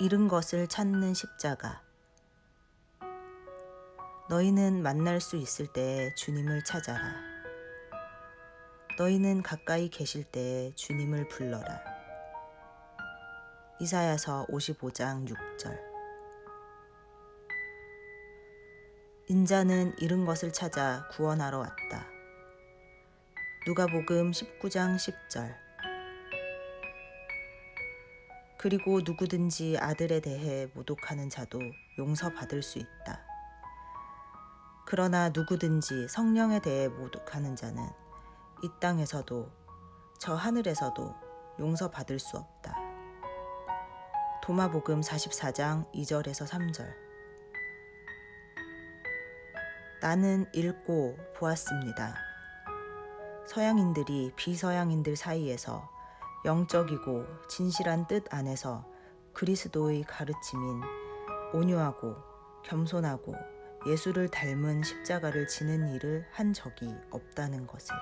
잃은 것을 찾는 십자가. 너희는 만날 수 있을 때 주님을 찾아라. 너희는 가까이 계실 때 주님을 불러라. 이사야서 55장 6절. 인자는 잃은 것을 찾아 구원하러 왔다. 누가복음 19장 10절. 그리고 누구든지 아들에 대해 모독하는 자도 용서받을 수 있다. 그러나 누구든지 성령에 대해 모독하는 자는 이 땅에서도 저 하늘에서도 용서받을 수 없다. 도마복음 44장 2절에서 3절. 나는 읽고 보았습니다. 서양인들이 비서양인들 사이에서 영적이고 진실한 뜻 안에서 그리스도의 가르침인 온유하고 겸손하고 예수를 닮은 십자가를 지는 일을 한 적이 없다는 것을.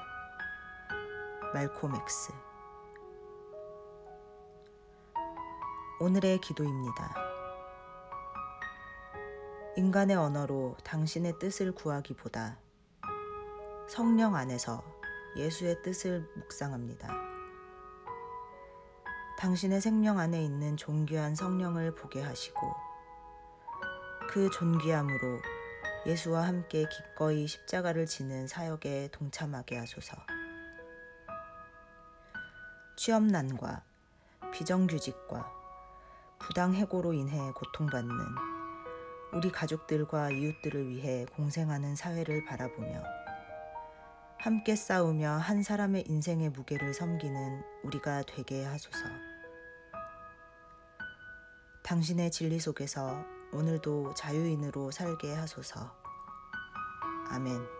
X 오늘의 기도입니다. 인간의 언어로 당신의 뜻을 구하기보다 성령 안에서 예수의 뜻을 묵상합니다. 당신의 생명 안에 있는 존귀한 성령을 보게 하시고 그 존귀함으로 예수와 함께 기꺼이 십자가를 지는 사역에 동참하게 하소서. 취업난과 비정규직과 부당해고로 인해 고통받는 우리 가족들과 이웃들을 위해 공생하는 사회를 바라보며 함께 싸우며 한 사람의 인생의 무게를 섬기는 우리가 되게 하소서. 당신의 진리 속에서 오늘도 자유인으로 살게 하소서. 아멘.